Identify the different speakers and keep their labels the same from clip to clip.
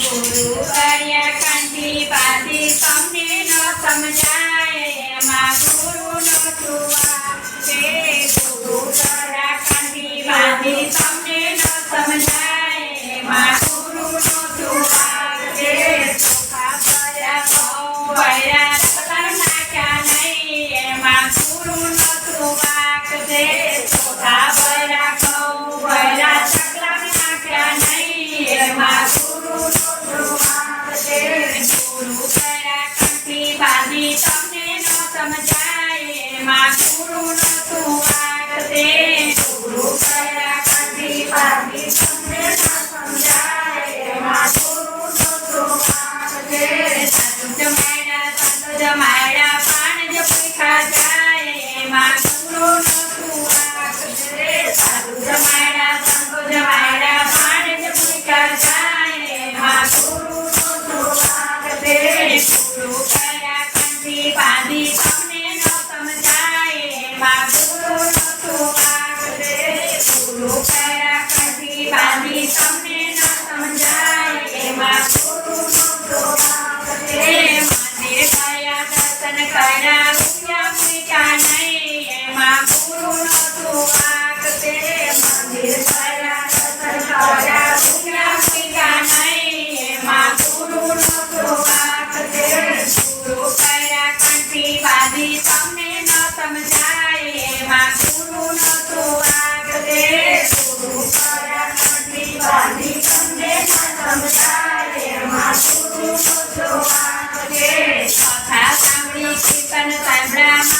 Speaker 1: ગુરુ કર્યા કાંતિ પાસે તમને ન સમજા Thank you. સાંભળી કીર્તન સાંભળામાં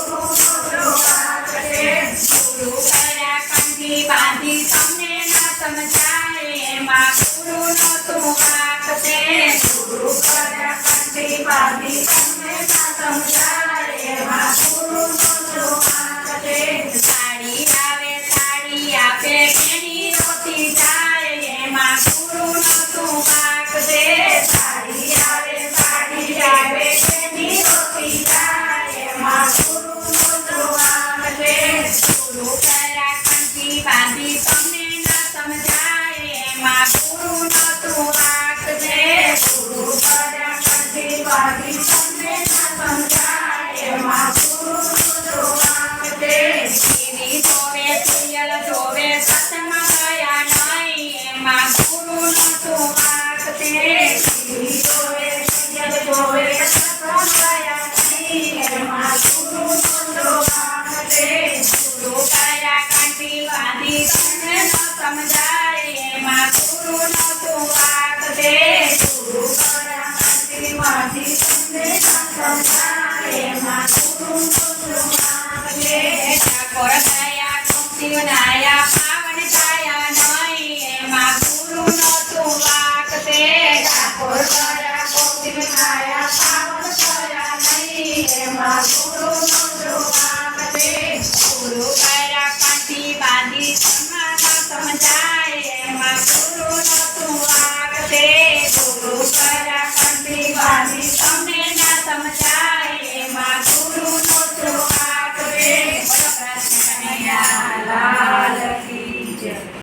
Speaker 1: para ઠાકોર દયા કુંતી નાયા પાવન થયા નહીં એમાં ગુરુનો તું વાક તે
Speaker 2: ઠાકોર દયા કુંતી નાયા પાવન થયા નહીં એમાં ગુરુનો